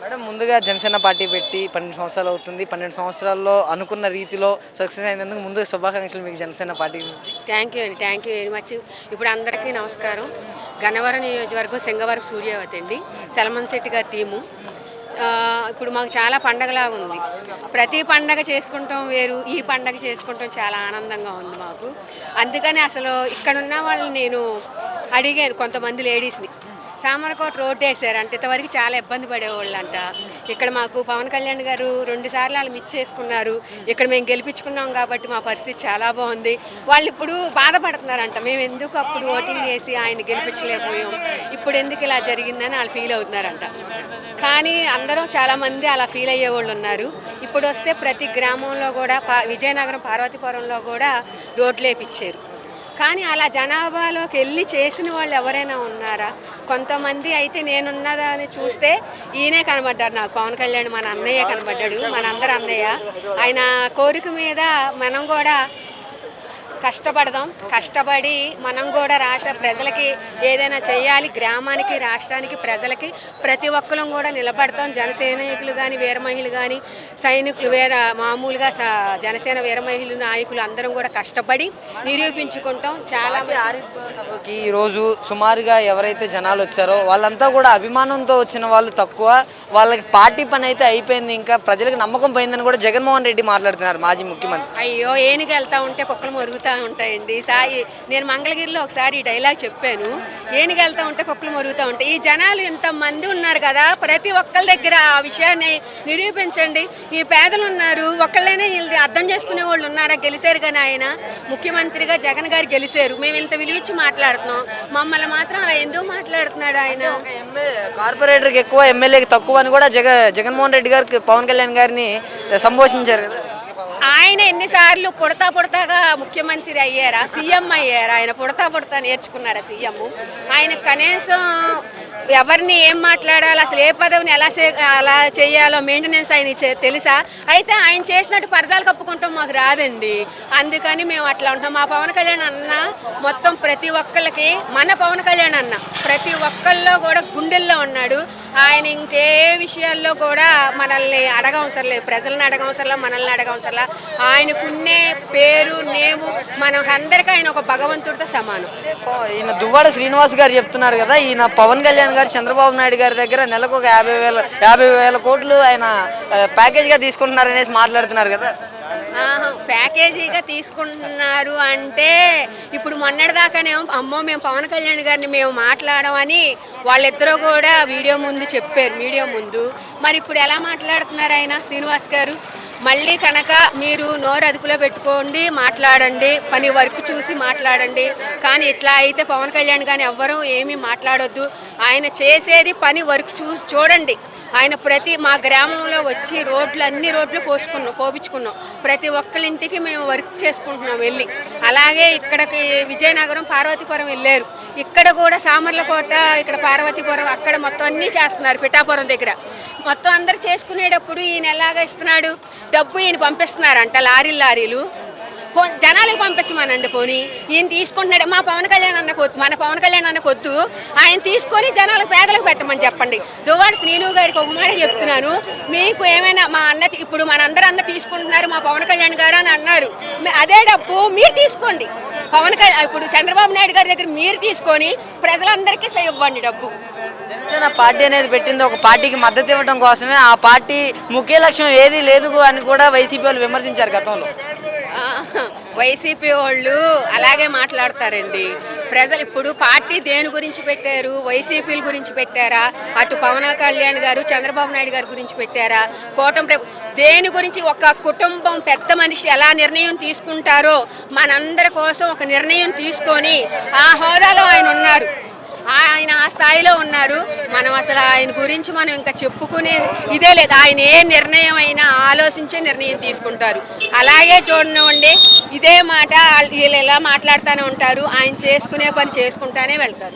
Madam ముందుగా Janasena party పెట్టి పన్నెండు సంవత్సరాలు అవుతుంది. పన్నెండు సంవత్సరాల్లో అనుకున్న రీతిలో సక్సెస్ అయినందుకు ముందుగా శుభాకాంక్షలు మీకు జనసేన పార్టీ థ్యాంక్ యూ అండి థ్యాంక్ యూ వెరీ మచ్ ఇప్పుడు అందరికీ నమస్కారం. గన్నవరం నియోజకవర్గం సింగవరం సూర్యావతి అండి సెలమన్ శెట్టి గారి టీము. ఇప్పుడు మాకు చాలా పండగలాగా ఉంది. ప్రతి పండగ చేసుకుంటాం వేరు ఈ పండగ చేసుకుంటాం చాలా ఆనందంగా ఉంది మాకు. అందుకని అసలు ఇక్కడున్న వాళ్ళని నేను అడిగాను కొంతమంది లేడీస్ని సామర్లకోట రోడ్డు వేసారు అంటే ఇంతవరకు చాలా ఇబ్బంది పడేవాళ్ళు అంట ఇక్కడ మాకు పవన్ కళ్యాణ్ గారు రెండు సార్లు వాళ్ళు మిస్ చేసుకున్నారు. ఇక్కడ మేము గెలిపించుకున్నాం కాబట్టి మా పరిస్థితి చాలా బాగుంది. వాళ్ళు ఇప్పుడు బాధపడుతున్నారంట. మేము ఎందుకు అప్పుడు ఓటింగ్ చేసి ఆయన గెలిపించలేకపోయాం? ఇప్పుడు ఎందుకు ఇలా జరిగిందని వాళ్ళు ఫీల్ అవుతున్నారంట. కానీ అందరూ చాలామంది అలా ఫీల్ అయ్యే వాళ్ళు ఉన్నారు. ఇప్పుడు వస్తే ప్రతి గ్రామంలో కూడా పా విజయనగరం పార్వతీపురంలో కూడా రోడ్లు వేపించారు కానీ అలా జనాభాలోకి వెళ్ళి చేసిన వాళ్ళు ఎవరైనా ఉన్నారా? కొంతమంది అయితే నేనున్నదని చూస్తే ఈయనే కనబడ్డాడు నాకు. పవన్ కళ్యాణ్ మన అన్నయ్య కనబడ్డాడు మన అందరు అన్నయ్య. ఆయన కోరిక మీద మనం కూడా కష్టపడదాం. కష్టపడి మనం కూడా రాష్ట్ర ప్రజలకి ఏదైనా చేయాలి గ్రామానికి రాష్ట్రానికి ప్రజలకి ప్రతి ఒక్కరం కూడా నిలబడతాం. జన సైనికులు కానీ వీరమహిళలు కానీ సైనికులు వీర మామూలుగా జనసేన వీరమహిళలు నాయకులు అందరం కూడా కష్టపడి నిరూపించుకుంటాం. చాలా ఈ ఈరోజు సుమారుగా ఎవరైతే జనాలు వచ్చారో వాళ్ళంతా కూడా అభిమానంతో వచ్చిన వాళ్ళు తక్కువ. వాళ్ళకి పార్టీ పని అయితే అయిపోయింది. ఇంకా ప్రజలకు నమ్మకం పోయిందని కూడా జగన్మోహన్ రెడ్డి మాట్లాడుతున్నారు మాజీ ముఖ్యమంత్రి. అయ్యో ఏనుగు వెళ్తా ఉంటే కుక్కలు వెళ్తూ ఉంటాయండి. సాయి నేను మంగళగిరిలో ఒకసారి ఈ డైలాగ్ చెప్పాను. ఏనుగు వెళ్తా ఉంటే కుక్కలు మరుగుతూ ఉంటాయి. ఈ జనాలు ఇంతమంది ఉన్నారు కదా ప్రతి ఒక్కరి దగ్గర ఆ విషయాన్ని నిరూపించండి. ఈ పేదలు ఉన్నారు ఒక్కళ్ళైనా వీళ్ళది అర్థం చేసుకునే వాళ్ళు ఉన్నారా? గెలిచారు కానీ ఆయన ముఖ్యమంత్రిగా జగన్ గారు గెలిచారు. మేము ఇంత విలువిచ్చి మాట్లాడుతున్నాం. మమ్మల్ని మాత్రం అలా ఎందుకు మాట్లాడుతున్నాడు ఆయన? కార్పొరేటర్కి ఎక్కువ ఎమ్మెల్యేకి తక్కువ అని కూడా జగ జగన్మోహన్ రెడ్డి గారికి పవన్ కళ్యాణ్ గారిని సంబోధించారు కదా. ఆయన ఎన్నిసార్లు పుడతా పుడతాగా ముఖ్యమంత్రి అయ్యారా సీఎం అయ్యారా ఆయన పుడతా పుడతా నేర్చుకున్నారా సీఎం? ఆయన కనీసం ఎవరిని ఏం మాట్లాడాలి అసలు ఏ పదవిని ఎలా అలా చేయాలో మెయింటెనెన్స్ ఆయన చే- తెలుసా? అయితే ఆయన చేసినట్టు పరదాలు కప్పుకుంటాం మాకు రాదండి. అందుకని మేము అట్లా ఉంటాం. మా పవన్ కళ్యాణ్ అన్న మొత్తం ప్రతి ఒక్కళ్ళకి మన పవన్ కళ్యాణ్ అన్న ప్రతి ఒక్కళ్ళలో కూడా గుండెల్లో ఉన్నాడు. ఆయన ఇంకే విషయాల్లో కూడా మనల్ని అడగవసరం లేదు ప్రజల్ని అడగవసరంలా మనల్ని అడగవసరంలా. ఆయనకున్నే పేరు నేము మనం అందరికీ ఆయన ఒక భగవంతుడితో సమానం. ఈయన దువ్వాడ శ్రీనివాస్ గారు చెప్తున్నారు కదా ఈయన పవన్ కళ్యాణ్ గారు చంద్రబాబు నాయుడు గారి దగ్గర నెలకు ఒక యాభై వేల యాభై వేల కోట్లు ఆయన ప్యాకేజ్గా తీసుకుంటున్నారు అనేసి మాట్లాడుతున్నారు కదా. ప్యాకేజీగా తీసుకుంటున్నారు అంటే ఇప్పుడు మొన్నటిదాకానేమో అమ్మో మేము పవన్ కళ్యాణ్ గారిని మేము మాట్లాడమని వాళ్ళిద్దరూ కూడా వీడియో ముందు చెప్పారు మీడియా ముందు. మరి ఇప్పుడు ఎలా మాట్లాడుతున్నారు ఆయన శ్రీనివాస్ గారు? మళ్ళీ కనుక మీరు నోరు అదుపులో పెట్టుకోండి మాట్లాడండి పని వర్క్ చూసి మాట్లాడండి. కానీ ఇట్లా అయితే పవన్ కళ్యాణ్ కానీ ఎవ్వరూ ఏమీ మాట్లాడొద్దు. ఆయన చేసేది పని వర్క్ చూసి చూడండి. ఆయన ప్రతి మా గ్రామంలో వచ్చి రోడ్లు అన్ని రోడ్లు పోసుకున్నాం పోపించుకున్నాం ప్రతి ఒక్కరింటికి మేము వర్క్ చేసుకుంటున్నాం వెళ్ళి. అలాగే ఇక్కడికి విజయనగరం పార్వతీపురం వెళ్ళారు. ఇక్కడ కూడా సామర్లకోట ఇక్కడ పార్వతీపురం అక్కడ మొత్తం అన్నీ చేస్తున్నారు పిఠాపురం దగ్గర. మొత్తం అందరు చేసుకునేటప్పుడు ఈయన ఎలాగా ఇస్తున్నాడు? డబ్బు ఈయన పంపిస్తున్నారంట లారీలు లారీలు. పో జనాలకు పంపించమనండి పోనీ. ఈయన తీసుకుంటున్నాడు. మా పవన్ కళ్యాణ్ వద్దు మన పవన్ కళ్యాణ్ అన్నకు వద్దు ఆయన తీసుకొని జనాలకు పేదలకు పెట్టమని చెప్పండి. దువ్వాడు శ్రీను గారికి ఒక మాట చెప్తున్నాను. మీకు ఏమైనా మా అన్న ఇప్పుడు మనందరూ అన్న తీసుకుంటున్నారు మా పవన్ కళ్యాణ్ గారు అని అన్నారు. అదే డబ్బు మీరు తీసుకోండి. పవన్ కళ్యాణ్ ఇప్పుడు చంద్రబాబు నాయుడు గారి దగ్గర మీరు తీసుకొని ప్రజలందరికీ స- ఇవ్వండి డబ్బు. జనసేన పార్టీ అనేది పెట్టింది. ఒక పార్టీకి మద్దతు ఇవ్వడం కోసమే ఆ పార్టీ ముఖ్య లక్ష్యం ఏది లేదు అని కూడా వైసీపీ వాళ్ళు విమర్శించారు గతంలో. వైసీపీ వాళ్ళు అలాగే మాట్లాడతారండి. ప్రజలు ఇప్పుడు పార్టీ దేని గురించి పెట్టారు? వైసీపీల గురించి పెట్టారా? అటు పవన్ కళ్యాణ్ గారు చంద్రబాబు నాయుడు గారి గురించి పెట్టారా? కూటమి ప్రభు- దేని గురించి ఒక కుటుంబం పెద్ద మనిషి ఎలా నిర్ణయం తీసుకుంటారో మనందరి కోసం ఒక నిర్ణయం తీసుకొని ఆ హోదాలో ఆయన ఉన్నారు. ఆయన ఆ స్థాయిలో ఉన్నారు. మనం అసలు ఆయన గురించి మనం ఇంకా చెప్పుకునే ఇదే లేదు. ఆయన ఏ నిర్ణయం అయినా ఆలోచించే నిర్ణయం తీసుకుంటారు. అలాగే చూడండి ఇదే మాట వీళ్ళు ఎలా మాట్లాడుతూనే ఉంటారు ఆయన చేసుకునే పని చేసుకుంటానే వెళ్తారు.